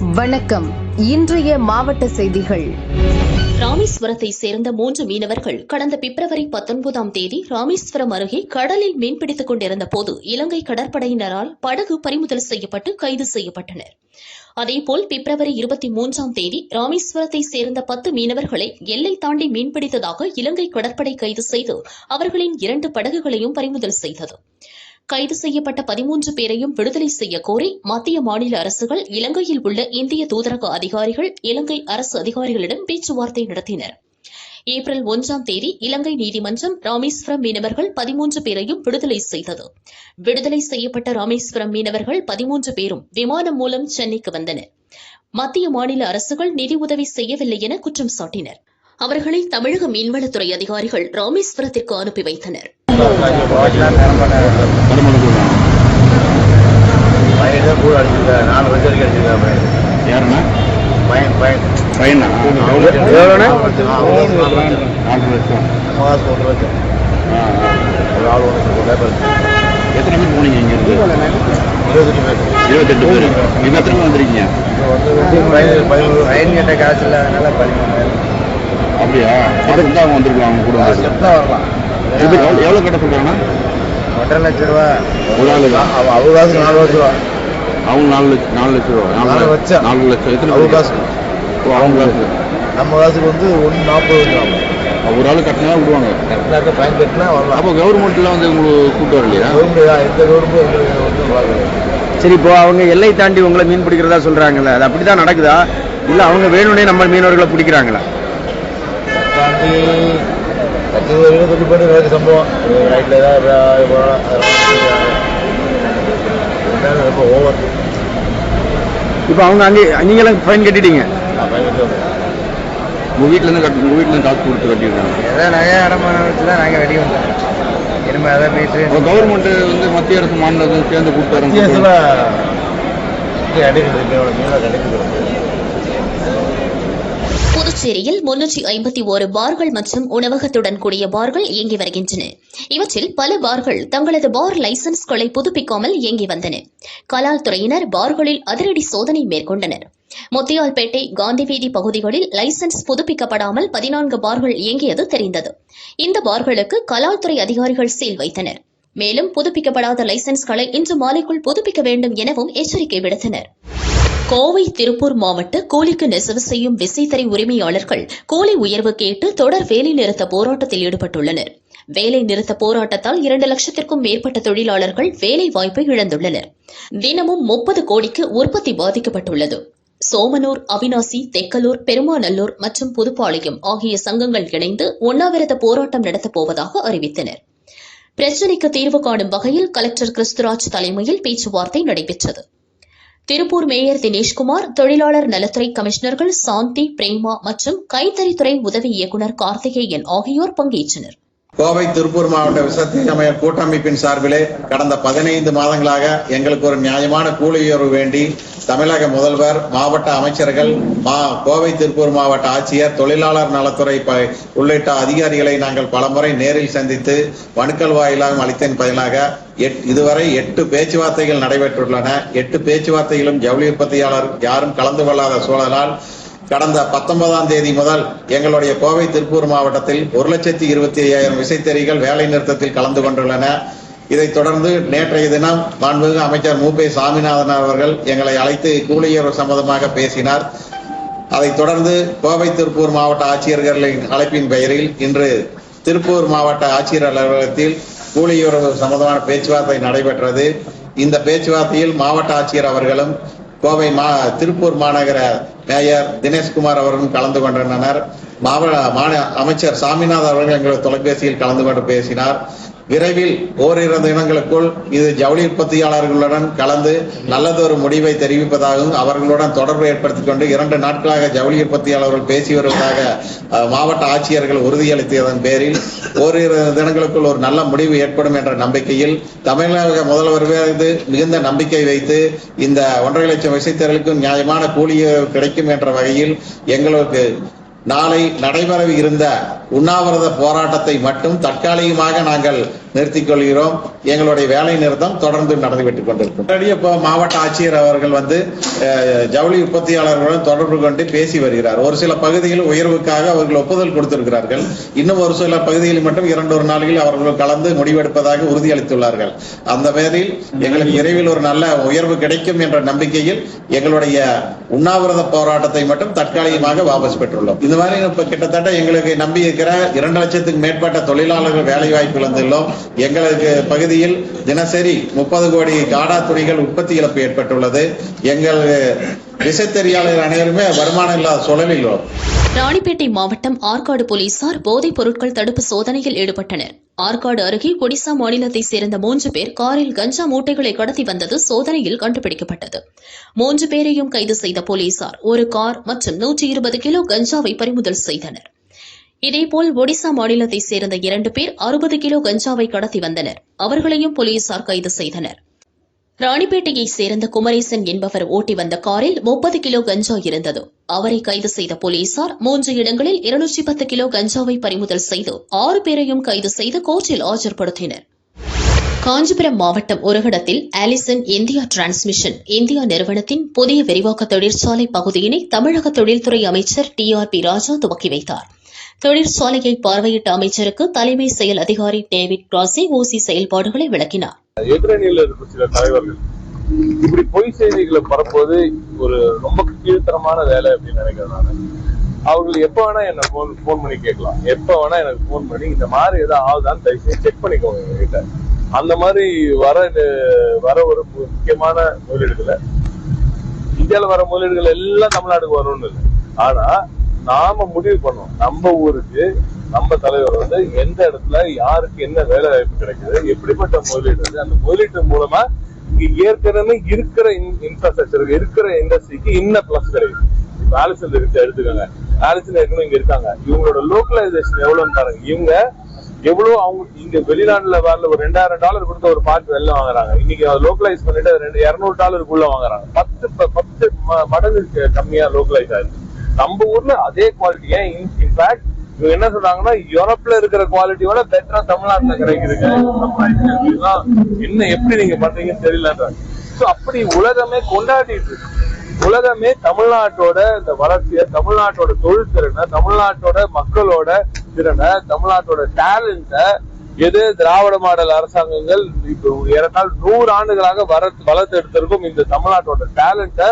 வணக்கம். இன்றைய மாவட்ட செய்திகள். ராமேஸ்வரத்தை சேர்ந்த மூன்று மீனவர்கள் கடந்த பிப்ரவரி பத்தொன்பதாம் தேதி ராமேஸ்வரம் அருகே கடலில் மீன்பிடித்துக் கொண்டிருந்த போது இலங்கை கடற்படையினரால் படகு பறிமுதல் செய்யப்பட்டு கைது செய்யப்பட்டனர். அதேபோல் பிப்ரவரி இருபத்தி மூன்றாம் தேதி ராமேஸ்வரத்தை சேர்ந்த பத்து மீனவர்களை எல்லை தாண்டி மீன்பிடித்ததாக இலங்கை கடற்படை கைது செய்து அவர்களின் இரண்டு படகுகளையும் பறிமுதல் செய்தது. கைது செய்யப்பட்ட பதிமூன்று பேரையும் விடுதலை செய்ய கோரி மத்திய மாநில அரசுகள் இலங்கையில் உள்ள இந்திய தூதரக அதிகாரிகள் இலங்கை அரசு அதிகாரிகளிடம் பேச்சுவார்த்தை நடத்தினர். ஏப்ரல் ஒன்றாம் தேதி இலங்கை நீதிமன்றம் ராமேஸ்வரம் மீனவர்கள் பதிமூன்று பேரையும் விடுதலை செய்தது. விடுதலை செய்யப்பட்ட ராமேஸ்வரம் மீனவர்கள் பதிமூன்று பேரும் விமானம் மூலம் சென்னைக்கு வந்தனர். மத்திய மாநில அரசுகள் நிதி உதவி செய்யவில்லை என குற்றம் சாட்டினர். அவர்களை தமிழக மீன்வளத்துறை அதிகாரிகள் ராமேஸ்வரத்திற்கு அனுப்பி வைத்தனர். பையன் தான் கூட அடிச்சிருக்காரு நாலு வருஷம் வரைக்கும் அடிச்சிருக்காரு பையன் யாருண்ணா பையன் பையன் பையனா எவ்வளோண்ணே? நாலு லட்சம் மாதம் லட்சம். ஒரு ஆள் ஒன்று ஒரு லேபர் எத்தனை பேர் போனீங்க இங்கிருந்து இருபத்தெட்டு பேர் இருபத்தெட்டு பேர் நீங்க எத்தனை வந்திருக்கீங்க பையன் கிட்ட காசு பதிமூணாயிரம் அப்படியா அது வந்து அவங்க வந்திருக்கலாம் அவங்க கூட தான் வரலாம் எவ்வளவு கட்ட சொல்றாங்கன்னா ஒன்றரை லட்சம் ரூபா. ஒரு அவ- அவங்க காசுக்கு நாலு லட்சம் ரூபா. அவங்க நாலு லட்சம் நாலு லட்சம் ரூபா. நாலு லட்சம். நாலு லட்சம். எத்தனை அவங்க காசுக்கு ஓ, அவங்க காசு. நம்ம காசுக்கு வந்து ஒன்று நாற்பது வந்துடும் ஒரு ஆளு கட்டினா விடுவாங்க. கரெக்டாக பயன் கட்டினா வரலாம். அப்போ கவர்மெண்ட்ல வந்து உங்களுக்கு கூட்டு வரலையா கவர்மெண்ட் எந்த கவர்மெண்ட் வந்து சரி இப்போ அவங்க எல்லை தாண்டி உங்களை மீன் பிடிக்கிறதா சொல்றாங்கல்ல அது அப்படிதான் நடக்குதா? இல்ல அவங்க வேணும்னே நம்ம மீனவர்களை பிடிக்கிறாங்களா? தாண்டி கட்சி ஒரு இருபத்தஞ்சு பேர் நடக்க சம்பவம். ரைட்டில் ஏதாவது ரொம்ப ஓவர் இப்போ அவங்க அங்கே நீங்களும் ஃபைன் கட்டிட்டீங்க? நான் பயன்படுத்தி வந்தேன் உங்க வீட்டுல இருந்து கட்டி உங்க வீட்டுல இருந்து காசு கொடுத்து கட்டிருக்காங்க எதாவது நகையை அடமானம் வச்சு தான் நாங்கள் வெளியே வந்தோம். இனிமேல் அதை போயிட்டு இப்போ கவர்மெண்ட் வந்து மத்திய அரசு மாநில சேர்ந்து கிடைக்குது எவ்வளோ மீனாக கிடைக்குது. புதுச்சேரியில் முன்னூற்றி ஐம்பத்தி ஒரு பார்கள் மற்றும் உணவகத்துடன் கூடிய பார்கள் இயங்கி வருகின்றன. இவற்றில் பல பார்கள் தங்களது பார் லைசன்ஸ்களை புதுப்பிக்காமல் இயங்கி வந்தன. கலால் துறையினர் பார்களில் அதிரடி சோதனை மேற்கொண்டனர். முத்தியால்பேட்டை காந்தி வீதி பகுதிகளில் லைசன்ஸ் புதுப்பிக்கப்படாமல் பதினான்கு பார்கள் இயங்கியது தெரிந்தது. இந்த பார்களுக்கு கலால் துறை அதிகாரிகள் சீல் வைத்தனர். மேலும் புதுப்பிக்கப்படாத லைசன்ஸ்களை இன்று மாலைக்குள் புதுப்பிக்க வேண்டும் எனவும் எச்சரிக்கை விடுத்தனா் கோவை திருப்பூர் மாவட்ட கூலிக்கு நெசவு செய்யும் விசைத்தறி உரிமையாளர்கள் கூலி உயர்வு கேட்டு தொடர் வேலை நிறுத்த போராட்டத்தில் ஈடுபட்டுள்ளனர். வேலை நிறுத்த போராட்டத்தால் இரண்டு லட்சத்திற்கும் மேற்பட்ட தொழிலாளர்கள் வேலை வாய்ப்பை இழந்துள்ளனர். தினமும் முப்பது கோடிக்கு உற்பத்தி பாதிக்கப்பட்டுள்ளது. சோமனூர் அவினாசி தெக்கலூர் பெருமாநல்லூர் மற்றும் புதுப்பாளையம் ஆகிய சங்கங்கள் இணைந்து உண்ணாவிரத போராட்டம் நடத்தப் போவதாக அறிவித்தனர். பிரச்சினைக்கு தீர்வு காணும் வகையில் கலெக்டர் கிறிஸ்துராஜ் தலைமையில் பேச்சுவார்த்தை நடைபெற்றது. திருப்பூர் மேயர் தினேஷ்குமார் தொழிலாளர் நலத்துறை கமிஷனர்கள் சாந்தி பிரேமா மற்றும் கைத்தறித்துறை உதவி இயக்குநர் கார்த்திகேயன் ஆகியோர் பங்கேற்றனர். கோவை திருப்பூர் மாவட்ட விசத்தி சமய கூட்டமைப்பின் சார்பிலே கடந்த பதினைந்து மாதங்களாக எங்களுக்கு ஒரு நியாயமான கூலி உயர்வு வேண்டி தமிழக முதல்வர் மாவட்ட அமைச்சர்கள் மா கோவை திருப்பூர் மாவட்ட ஆட்சியர் தொழிலாளர் நலத்துறை உள்ளிட்ட அதிகாரிகளை நாங்கள் பலமுறை நேரில் சந்தித்து மனுக்கள் வாயிலாகவும் அளித்தன் பதிலாக இதுவரை எட்டு பேச்சுவார்த்தைகள் நடைபெற்றுள்ளன. எட்டு பேச்சுவார்த்தைகளும் ஜவுளி உற்பத்தியாளர் யாரும் கலந்து கொள்ளாத சூழலால் கடந்த பத்தொன்பதாம் தேதி முதல் எங்களுடைய கோவை திருப்பூர் மாவட்டத்தில் ஒரு லட்சத்தி இருபத்தி ஐயாயிரம் விசைத்தறிகள் வேலை நிறுத்தத்தில் கலந்து கொண்டுள்ளன. இதைத் தொடர்ந்து நேற்றைய தினம் மாண்புமிகு அமைச்சர் மு. பே. சாமிநாதன் அவர்கள் எங்களை அழைத்து கூலியர் சம்பந்தமாக பேசினார். அதைத் தொடர்ந்து கோவை திருப்பூர் மாவட்ட ஆட்சியர்களின் அழைப்பின் பெயரில் இன்று திருப்பூர் மாவட்ட ஆட்சியர் அலுவலகத்தில் கூலியுறவு சம்பந்தமான பேச்சுவார்த்தை நடைபெற்றது. இந்த பேச்சுவார்த்தையில் மாவட்ட ஆட்சியர் அவர்களும் கோவை மா திருப்பூர் மாநகர மேயர் தினேஷ்குமார் அவர்களும் கலந்து கொண்டனர். மாவட்ட அமைச்சர் சாமிநாதன் அவர்கள் எங்களது தொலைபேசியில் கலந்து கொண்டு பேசினார். விரைவில் ஓரிரண்டு தினங்களுக்குள் இது ஜவுளி உற்பத்தியாளர்களுடன் கலந்து நல்லதொரு முடிவை தெரிவிப்பதாகவும் அவர்களுடன் தொடர்பு ஏற்படுத்திக் கொண்டு இரண்டு நாட்களாக ஜவுளி உற்பத்தியாளர்கள் பேசி வருவதாக மாவட்ட ஆட்சியர்கள் உறுதியளித்ததன் பேரில் ஓரிரு தினங்களுக்குள் ஒரு நல்ல முடிவு ஏற்படும் என்ற நம்பிக்கையில் தமிழக முதல்வர் மீது மிகுந்த நம்பிக்கை வைத்து இந்த ஒன்றரை லட்சம் விசைத்தர்களுக்கும் நியாயமான கூலி கிடைக்கும் என்ற வகையில் எங்களுக்கு நாளை நடைபெற இருந்த உண்ணாவிரத போராட்டத்தை மட்டும் தற்காலிகமாக நாங்கள் நிறுத்திக் கொள்கிறோம் எங்களுடைய வேலை நிறுத்தம் தொடர்ந்து நடைபெற்றுக் கொண்டிருக்கும். இப்போ மாவட்ட ஆட்சியர் அவர்கள் வந்து ஜவுளி உற்பத்தியாளர்களுடன் தொடர்பு கொண்டு பேசி வருகிறார். ஒரு சில பகுதியில் உயர்வுக்காக அவர்கள் ஒப்புதல் கொடுத்திருக்கிறார்கள். இன்னும் ஒரு சில பகுதிகளில் மட்டும் இரண்டு ஒரு நாளில் அவர்கள் கலந்து முடிவெடுப்பதாக உறுதியளித்துள்ளார்கள். அந்த பேரில் எங்களுக்கு விரைவில் ஒரு நல்ல உயர்வு கிடைக்கும் என்ற நம்பிக்கையில் எங்களுடைய உண்ணாவிரத போராட்டத்தை மட்டும் தற்காலிகமாக வாபஸ் பெற்றுள்ளோம். இந்த மாதிரி இப்போ கிட்டத்தட்ட எங்களுக்கு நம்பி இருக்கிற இரண்டு லட்சத்துக்கு மேற்பட்ட தொழிலாளர்கள் வேலை வாய்ப்பு இழந்துள்ளோம் எங்களுக்கு பகுதியில் தினசரி முப்பது கோடி காடா துணிகள் உற்பத்தி இழப்பு ஏற்பட்டுள்ளது. எங்கள் விசைத்தறியாளர்கள் அனைவருமே வருமானம் இல்லாத சூழலில் ராணிப்பேட்டை மாவட்டம் ஆற்காடு போலீசார் போதைப் பொருட்கள் தடுப்பு சோதனையில் ஈடுபட்டனர். ஆற்காடு அருகே ஒடிசா மாநிலத்தைச் சேர்ந்த மூன்று பேர் காரில் கஞ்சா மூட்டைகளை கடத்தி வந்தது சோதனையில் கண்டுபிடிக்கப்பட்டது. மூன்று பேரையும் கைது செய்த போலீசார் ஒரு கார் மற்றும் நூற்றி இருபது கிலோ கஞ்சாவை பறிமுதல் செய்தனா் இதேபோல் ஒடிசா மாநிலத்தைச் சேர்ந்த இரண்டு பேர் அறுபது கிலோ கஞ்சாவை கடத்தி வந்தனர். அவர்களையும் போலீசார் கைது செய்தனர். ராணிப்பேட்டையைச் சேர்ந்த குமரேசன் என்பவர் ஓட்டி வந்த காரில் முப்பது கிலோ கஞ்சா இருந்தது. அவரை கைது செய்த போலீசார் மூன்று இடங்களில் இருநூற்றி பத்து கிலோ கஞ்சாவை பறிமுதல் செய்து ஆறு பேரையும் கைது செய்து கோர்ட்டில் ஆஜர்படுத்தினர். காஞ்சிபுரம் மாவட்டம் ஒருகடத்தில் ஆலிசன் இந்தியா டிரான்ஸ்மிஷன் இந்தியா நிறுவனத்தின் புதிய விரிவாக்க தொழிற்சாலை பகுதியினை தமிழக தொழில்துறை அமைச்சர் டி ஆர் பி ராஜா துவக்கி வைத்தார். தொழிற்சாலையை பார்வையிட்ட அமைச்சருக்கு தலைமை செயல் அதிகாரி டேவிட் கிராசி ஊசி செயல்பாடுகளை விளக்கினார். எதிரணியில் இருக்க சில தலைவர்கள் இப்படி பொய் செய்திகளை பரப்புவது ஒரு ரொம்ப கீழ்த்தரமான வேலை அப்படின்னு நினைக்கிறேன் நான். அவர்கள் எப்ப வேணா என்ன போன் போன் பண்ணி கேட்கலாம். எப்ப வேணா எனக்கு போன் பண்ணி இந்த மாதிரி ஏதாவது ஆகுதான்னு தயவுசெய்து செக் பண்ணிக்கோங்க எங்ககிட்ட. அந்த மாதிரி வர வர ஒரு முக்கியமான முதலீடுகளை இந்தியால வர முதலீடுகள் எல்லாம் தமிழ்நாட்டுக்கு வரும்னு இல்லை. ஆனா நாம முடிவு பண்ணோம் நம்ம ஊருக்கு நம்ம தலைவர் வந்து எந்த இடத்துல யாருக்கு என்ன வேலை வாய்ப்பு கிடைக்குது எப்படிப்பட்ட முதலீடு இருக்கு அந்த முதலீட்டு மூலமா இங்க ஏற்கனவே இருக்கிற இன்ஃப்ராஸ்ட்ரக்சருக்கு இருக்கிற இண்டஸ்ட்ரிக்கு இன்னும் பிளஸ் கிடைக்குது. இப்ப ஆலிசன் இருக்கு எடுத்துக்கோங்க. ஆலிசன் ஏற்கனவே இங்க இருக்காங்க. இவங்களோட லோக்கலைசேஷன் எவ்வளவுன்னு பாருங்க. இவங்க எவ்வளவு அவங்க இங்க வெளிநாட்டுல வரல ஒரு ரெண்டாயிரம் டாலர் கொடுத்து ஒரு பார்ட் வெளில வாங்குறாங்க. இன்னைக்கு லோக்கலைஸ் பண்ணிட்டு ரெண்டு இருநூறு டாலருக்குள்ள வாங்குறாங்க. பத்து பத்து ம- மடங்கு கம்மியா லோக்கலைஸ் ஆயிருக்கு நம்ம ஊர்ல அதே குவாலிட்டி ஏன்? இன்ஃபேக்ட் இவங்க என்ன சொல்றாங்கன்னா யூரோப்ல இருக்கிற குவாலிட்டியோட பெட்டரா தமிழ்நாட்டுல கிடைக்குதுங்க என்ன எப்படி நீங்க பண்றீங்கன்னு தெரியலன்றாங்க அப்படி உலகமே கொண்டாடிட்டு இருக்கு. உலகமே தமிழ்நாட்டோட இந்த வளர்ச்சியை தமிழ்நாட்டோட தொழில் திறனை தமிழ்நாட்டோட மக்களோட திறனை தமிழ்நாட்டோட டேலண்ட எது? திராவிட மாடல் அரசாங்கங்கள் இப்போ ஏறத்தால் நூறு ஆண்டுகளாக வர வளர்த்து எடுத்திருக்கும் இந்த தமிழ்நாட்டோட டேலண்ட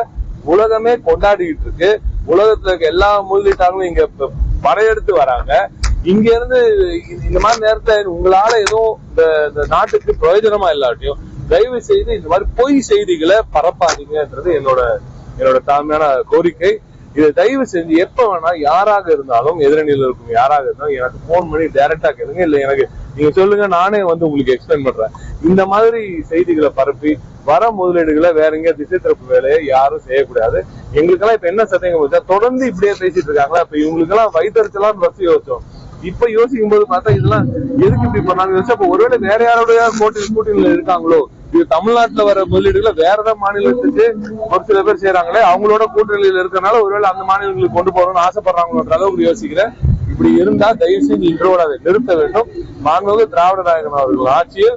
உலகமே கொண்டாடிட்டு இருக்கு. உலகத்துல இருக்க எல்லா முதலீட்டாளும் இங்க படையெடுத்து வராங்க. இங்க இருந்து இந்த- மாதிரி நேரத்தை உங்களால எதுவும் இந்த இந்த நாட்டுக்கு பிரயோஜனமா இல்லாட்டியும் தயவு செய்து இந்த மாதிரி பொய் செய்திகளை பரப்பாதீங்கன்றது என்னோட என்னோட தாழ்மையான கோரிக்கை. இதை தயவு செஞ்சு எப்ப வேணா யாராக இருந்தாலும் எதிரணியில் இருக்கும் யாராக இருந்தாலும் எனக்கு போன் பண்ணி டைரக்டா கேளுங்க. இல்ல எனக்கு நீங்க சொல்லுங்க நானே வந்து உங்களுக்கு எக்ஸ்பிளைன் பண்றேன். இந்த மாதிரி செய்திகளை பரப்பி வர முதலீடுகளை வேற எங்க திசை திறப்பு வேலையை யாரும் செய்யக்கூடாது. எங்களுக்கெல்லாம் இப்ப என்ன சந்தேகம் வச்சா தொடர்ந்து இப்படியே பேசிட்டு இருக்காங்களா? இப்ப இவங்களுக்கெல்லாம் வைத்தறிச்சலாம் பஸ் யோசிச்சோம். இப்ப யோசிக்கும் போது பார்த்தா இதெல்லாம் எதுக்கு இப்படி பண்ணாங்க? யோசிச்சா அப்ப ஒருவேளை வேற யாரோட கூட்டணி கூட்டணியில இருக்காங்களோ? இது தமிழ்நாட்டுல வர முதலீடுகளை வேற ஏதாவது மாநிலத்துக்கு ஒரு சில பேர் செய்யறாங்களே அவங்களோட கூட்டணியில் இருக்கனால ஒருவேளை அந்த மாநிலங்களுக்கு கொண்டு போகணும்னு ஆசைப்படுறாங்களோன்ற அளவுக்கு யோசிக்கிறேன். இப்படி இருந்தா தயவு செஞ்சு இன்றோட அதை நிறுத்த வேண்டும். மாண்புமிகு திராவிட நாயகன் அவர்கள் ஆட்சியில்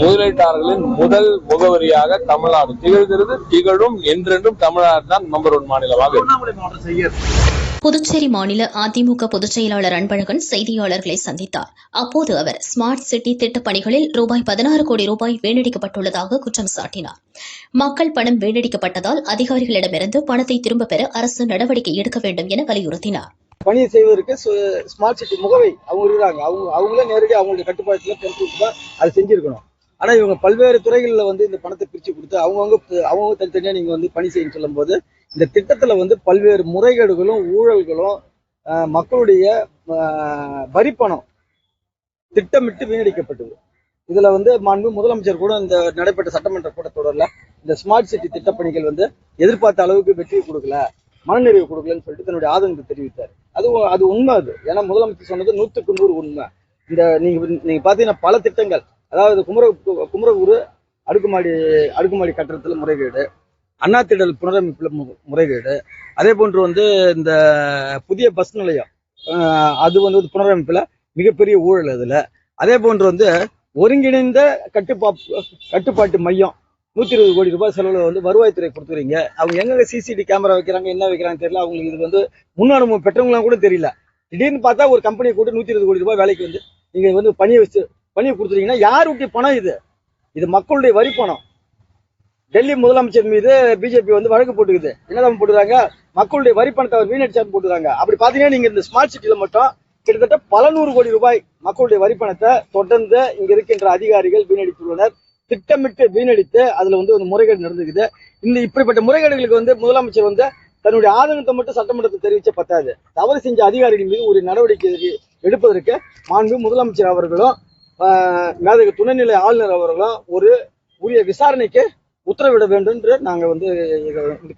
முதலீட்டாளர்களின் முதல் முகவரியாக தமிழ்நாடு திகழ்கிறது. திகழும் என்றென்றும் தமிழ்நாடு தான் நம்பர் ஒன் மாநிலமாக இருக்கும். புதுச்சேரி மாநில அதிமுக பொதுச் செயலாளர் அன்பழகன் செய்தியாளர்களை சந்தித்தார். அப்போது அவர் ஸ்மார்ட் சிட்டி திட்டப் பணிகளில் ரூபாய் பதினாறு கோடி ரூபாய் வீணடிக்கப்பட்டுள்ளதாக குற்றம் சாட்டினார். மக்கள் பணம் வீணடிக்கப்பட்டதால் அதிகாரிகளிடமிருந்து பணத்தை திரும்பப் பெற அரசு நடவடிக்கை எடுக்க வேண்டும் என வலியுறுத்தினார். பணி செய்வதற்கு ஸ்மார்ட் சிட்டி முகவை அவங்க இருக்கிறாங்க. அவங்க அவங்களே நேரடியாக அவங்களுடைய கட்டுப்பாட்டில் பொறுத்து தான் அதை செஞ்சிருக்கணும். ஆனா இவங்க பல்வேறு துறைகளில் வந்து இந்த பணத்தை பிரிச்சு கொடுத்து அவங்கவுங்க அவங்க தனித்தனியாக நீங்க வந்து பணி செய்யணும் சொல்லும்போது இந்த திட்டத்துல வந்து பல்வேறு முறைகேடுகளும் ஊழல்களும் ஆஹ், மக்களுடைய வரிப்பணம் திட்டமிட்டு வீணடிக்கப்பட்டது. இதுல வந்து மாண்பு முதலமைச்சர் கூட இந்த நடைபெற்ற சட்டமன்ற கூட்டத்தொடரில் இந்த ஸ்மார்ட் சிட்டி திட்டப்பணிகள் வந்து எதிர்பார்த்த அளவுக்கு வெற்றி கொடுக்கல மனநிறைவு கொடுக்கலன்னு சொல்லிட்டு தன்னுடைய ஆதங்கத்தை தெரிவித்தார். அது அது உண்மை அது. ஏன்னா முதலமைச்சர் சொன்னது நூற்றுக்கு நூறு உண்மை. இந்த நீங்க நீங்க பாத்தீங்கன்னா பல திட்டங்கள். அதாவது குமர குமரகுரு அடுக்குமாடி அடுக்குமாடி கட்டடத்தில் முறைகேடு. அண்ணா திடல் புனரமைப்புல மு- முறைகேடு. அதே போன்று வந்து இந்த புதிய பஸ் நிலையம் அது வந்து புனரமைப்பில் மிகப்பெரிய ஊழல் அதில். அதே போன்று வந்து ஒருங்கிணைந்த கட்டுப்பா கட்டுப்பாட்டு மையம் நூத்தி இருபது கோடி ரூபாய் செலவில் வந்து வருவாய்த்துறை கொடுத்துறீங்க அவங்க எங்க சிசிடி கேமரா வைக்கிறாங்க என்ன வைக்கிறாங்க தெரியல. அவங்களுக்கு இது வந்து முன் அனுபவம் பெற்றவங்களாம் கூட தெரியல. திடீர்னு பார்த்தா ஒரு கம்பெனியை கூட்டு நூத்தி இருபது கோடி ரூபாய் வேலைக்கு வந்து நீங்க வந்து பணியை வச்சு பணியை கொடுத்துறீங்கன்னா யாருடைய பணம் இது? இது மக்களுடைய வரி பணம். டெல்லி முதலமைச்சர் மீது பிஜேபி வந்து வழக்கு போட்டுக்குது. என்னதான் போட்டுறாங்க மக்களுடைய வரி பணத்தை அவர் வீணடிச்சார் போட்டுறாங்க அப்படி பாத்தீங்கன்னா நீங்க இந்த ஸ்மார்ட் சிட்டியில மட்டும் கிட்டத்தட்ட பல நூறு கோடி ரூபாய் மக்களுடைய வரி பணத்தை தொடர்ந்து இங்க இருக்கின்ற அதிகாரிகள் வீணடித்துள்ளனர். திட்டமிட்டு வீணடித்து அதுல வந்து ஒரு முறைகேடு நடந்துக்குது. இந்த இப்படிப்பட்ட முறைகேடுகளுக்கு வந்து முதலமைச்சர் வந்து தன்னுடைய ஆதங்கத்தை மட்டும் சட்டமன்றத்தை தெரிவிச்ச பத்தாது. தவறு செஞ்ச அதிகாரிகள் மீது ஒரு நடவடிக்கை எடுப்பதற்கு மாண்பு முதலமைச்சர் அவர்களும் ஆஹ், மேதகு துணைநிலை ஆளுநர் அவர்களும் ஒரு உரிய விசாரணைக்கு உத்தரவிட வேண்டும் என்று நாங்க வந்து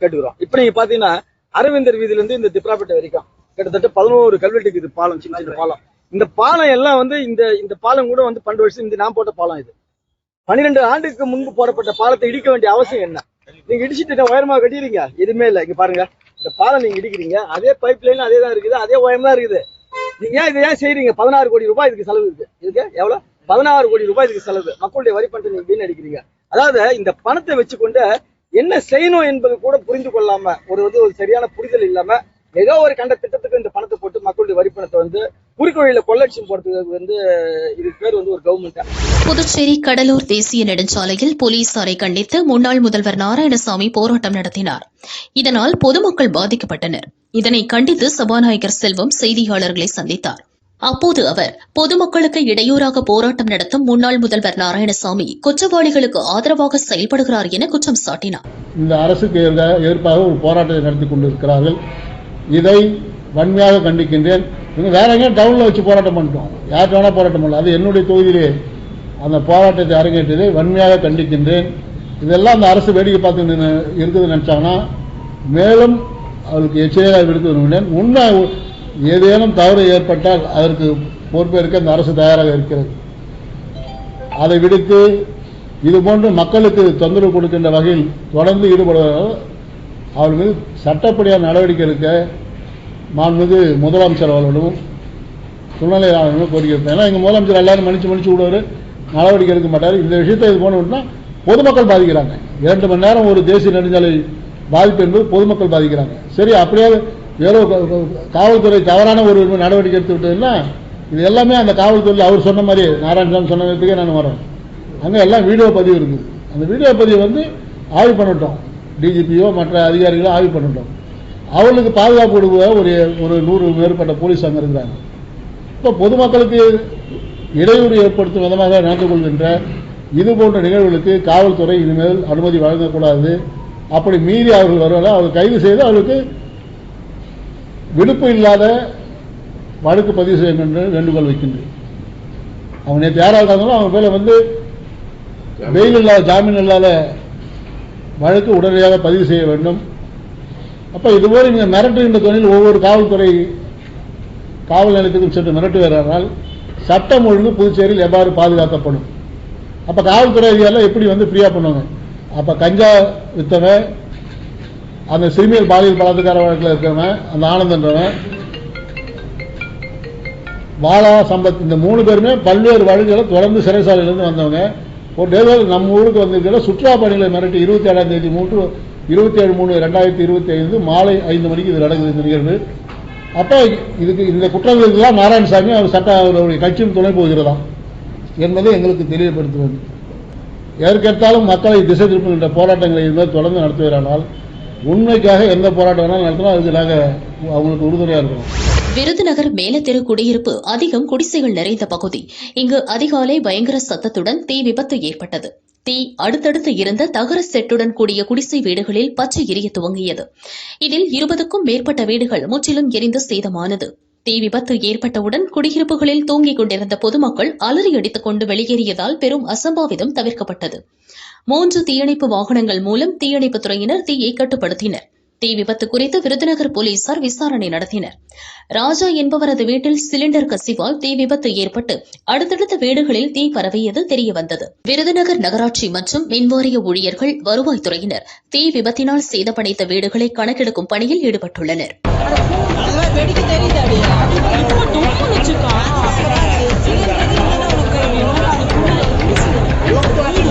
கேட்டுக்கிறோம். இப்ப நீங்க பாத்தீங்கன்னா அரவிந்தர் வீதியில இருந்து இந்த திப்ராப்பேட்டை வரைக்கும் கிட்டத்தட்ட பதினோரு கல்வெட்டுக்கு இது பாலம் சின்ன சின்ன பாலம். இந்த பாலம் எல்லாம் வந்து இந்த இந்த பாலம் கூட வந்து பன்னெண்டு வருஷம் இந்த நான் போட்ட பாலம் இது. பன்னிரெண்டு ஆண்டுக்கு முன்பு போடப்பட்ட பாலத்தை இடிக்க வேண்டிய அவசியம் என்ன? நீங்க இடிச்சிட்டு உயரமா கட்டிடுறீங்க? எதுவுமே இல்லை. இங்க பாருங்க இந்த பாலம் நீங்க இடிக்கிறீங்க. அதே பைப் லைன் அதே தான் இருக்குது அதே உயரம் தான் இருக்குது. நீங்க ஏன் இதை ஏன் செய்யறீங்க பதினாறு கோடி ரூபாய் இதுக்கு செலவு இருக்கு. இதுக்கு எவ்வளவு? பதினாறு கோடி ரூபாய் இதுக்கு செலவு. மக்களுடைய வரி பணத்தை நீங்க வீணடிக்கிறீங்க. அதாவது இந்த பணத்தை வச்சுக்கொண்டு என்ன செய்யணும் என்பது கூட புரிந்து கொள்ளாம ஒரு வந்து ஒரு சரியான புரிதல் இல்லாம ஏதோ ஒரு கண்ட திட்டத்துக்கு இந்த பணத்தை போட்டு மக்களுடைய வரி பணத்தை வந்து குறுக்கு வழியில போடுறதுக்கு போறதுக்கு வந்து இதுக்கு பேர் வந்து ஒரு கவர்மெண்ட் புதுச்சேரி கடலூர் தேசிய நெடுஞ்சாலையில் போலீசாரை கண்டித்து முன்னாள் முதல்வர் நாராயணசாமி போராட்டம் நடத்தினார். இதனால் பொதுமக்கள் பாதிக்கப்பட்டனர். இதனை கண்டித்து சபாநாயகர் செல்வம் செய்தியாளர்களை சந்தித்தார். அப்போது அவர் பொதுமக்களுக்கு இடையூறாக போராட்டம் நடத்தும் முன்னாள் முதல்வர் நாராயணசாமி குற்றவாளிகளுக்கு ஆதரவாக செயல்படுகிறார் என குற்றம் சாட்டினார். இந்த அரசுக்கு எதிர்ப்பாக ஒரு போராட்டத்தை நடத்தி கொண்டிருக்கிறார்கள். இதை வன்மையாக கண்டிக்கின்றேன். வேற எங்கேயும் டவுன்ல வச்சு போராட்டம் பண்ணிட்டோம். யார்கிட்ட வேணா போராட்டம் பண்ணல அது என்னுடைய தொகுதியிலே அந்த போராட்டத்தை அரங்கேற்றதை வன்மையாக கண்டிக்கின்றேன். இதெல்லாம் அந்த அரசு வேடிக்கை பார்த்து இருக்குதுன்னு நினைச்சாங்கன்னா மேலும் அவருக்கு எச்சரிக்கையாக விடுத்து விரும்பினேன் உண்மை ஏதேனும் தவறு ஏற்பட்டால் அதற்கு பொறுப்பேற்க இந்த அரசு தயாராக இருக்கிறது. அதை விடுத்து இது போன்று மக்களுக்கு தொந்தரவு கொடுக்கின்ற வகையில் தொடர்ந்து ஈடுபடுவதால் அவர் மீது சட்டப்படியான நடவடிக்கை எடுக்க மாண்புமிகு முதலமைச்சர் அவர்களிடமும் துணைநிலை ஆளுநரும் கோரிக்கை வைப்பேன். ஏன்னா எங்கள் முதலமைச்சர் எல்லாரும் மன்னிச்சு மன்னிச்சு விடுவார். நடவடிக்கை எடுக்க மாட்டார். இந்த விஷயத்தை இது போன பொதுமக்கள் பாதிக்கிறாங்க. இரண்டு மணி நேரம் ஒரு தேசிய நெடுஞ்சாலை பாதிப்பு என்பது பொதுமக்கள் பாதிக்கிறாங்க. சரி அப்படியே ஏதோ காவல்துறை தவறான ஒரு நடவடிக்கை எடுத்து விட்டதுன்னா இது எல்லாமே அந்த காவல்துறையில் அவர் சொன்ன மாதிரி நாராயணசாமி சொன்ன விதத்துக்கே நான் வரேன் அங்கே எல்லாம் வீடியோ பதிவு இருக்குது. அந்த வீடியோ பதிவு வந்து ஆய்வு பண்ணட்டும். டிஜிபியோ மற்ற அதிகாரிகளோ ஆய்வு பண்ணட்டும். அவர்களுக்கு பாதுகாப்பு கொடுக்க ஒரு ஒரு நூறு மேற்பட்ட போலீஸ் அங்கே இருக்கிறாங்க. இப்போ பொதுமக்களுக்கு இடையூறு ஏற்படுத்தும் விதமாக நடந்து கொள்கின்ற இது போன்ற நிகழ்வுகளுக்கு காவல்துறை இனிமேல் அனுமதி வழங்கக்கூடாது. அப்படி மீறி அவர்கள் வருவதால் அவர்கள் கைது செய்து அவர்களுக்கு விடுப்பு இல்லாத வழக்கு பதிவு செய்ய வேண்டும் என்று வேண்டுகோள் வைக்கின்றேன். அவங்க நேற்று யாராக இருந்தாலும் அவங்க பேர்ல வந்து வெயில் இல்லாத ஜாமீன் இல்லாத வழக்கு உடனடியாக பதிவு செய்ய வேண்டும். அப்ப இதுபோல் நீங்க மிரட்டுகின்ற தொழில் ஒவ்வொரு காவல்துறை காவல் நிலையத்துக்கும் சென்று மிரட்டுகிறார்கள். சட்டம் ஒழுங்கு புதுச்சேரியில் எவ்வாறு பாதுகாக்கப்படும்? அப்ப காவல்துறை அதிகாரிகள் எப்படி வந்து ஃப்ரீயா பண்ணுவாங்க? அப்ப கஞ்சா வித்தவன் அந்த சிறுமியல் பாலியல் பலாத்கார வழக்கில் இருக்கிறவன் அந்த ஆனந்தன்றவன் பாலா சம்பத் இந்த மூணு பேருமே பல்வேறு வழக்குகளை தொடர்ந்து சிறைசாலையிலிருந்து வந்தவங்க. ஒரு ஏதோ நம்ம ஊருக்கு வந்திருக்கிற சுற்றுலா பணிகளை மிரட்டி இருபத்தி ஏழாம் தேதி மூன்று இருபத்தி ஏழு மூணு ரெண்டாயிரத்தி இருபத்தி ஐந்து மாலை ஐந்து மணிக்கு இது நடக்குது இந்த நிகழ்வு. அப்போ இதுக்கு இந்த குற்றங்களுக்கெல்லாம் நாராயணசாமி அவர் சட்ட அவருடைய கட்சியும் துணை போகிறதா என்பதை எங்களுக்கு தெரியப்படுத்துவது. வேண்டும் எதற்கெடுத்தாலும் மக்களை திசை திருப்புகின்ற போராட்டங்களை இனிமேல் தொடர்ந்து நடத்துகிறானால் உண்மைக்காக எந்த போராட்டம் வேணாலும் நடத்தினா அதுக்கு நாங்கள் அவங்களுக்கு உறுதுணையாக இருக்கணும். விருதுநகர் மேலத்தெரு குடியிருப்பு அதிகம் குடிசைகள் நிறைந்த பகுதி. இங்கு அதிகாலை பயங்கர சத்தத்துடன் தீ விபத்து ஏற்பட்டது. தீ அடுத்தடுத்து இருந்த தகர செட்டுடன் கூடிய குடிசை வீடுகளில் பச்சை எரிய துவங்கியது. இதில் இருபதுக்கும் மேற்பட்ட வீடுகள் முற்றிலும் எரிந்து சேதமானது. தீ விபத்து ஏற்பட்டவுடன் குடியிருப்புகளில் தூங்கிக் கொண்டிருந்த பொதுமக்கள் அலறி அடித்துக் கொண்டு வெளியேறியதால் பெரும் அசம்பாவிதம் தவிர்க்கப்பட்டது. மூன்று தீயணைப்பு வாகனங்கள் மூலம் தீயணைப்புத் துறையினர் தீயை கட்டுப்படுத்தினர். தீ விபத்து குறித்து விருதுநகர் போலீசார் விசாரணை நடத்தினர். ராஜா என்பவரது வீட்டில் சிலிண்டர் கசிவால் தீ விபத்து ஏற்பட்டு அடுத்தடுத்த வீடுகளில் தீ பரவியது தெரியவந்தது. விருதுநகர் நகராட்சி மற்றும் மின்வாரிய ஊழியர்கள் வருவாய்த்துறையினர் தீ விபத்தினால் சேதமடைந்த வீடுகளை கணக்கெடுக்கும் பணியில் ஈடுபட்டுள்ளனர். தெரியுது?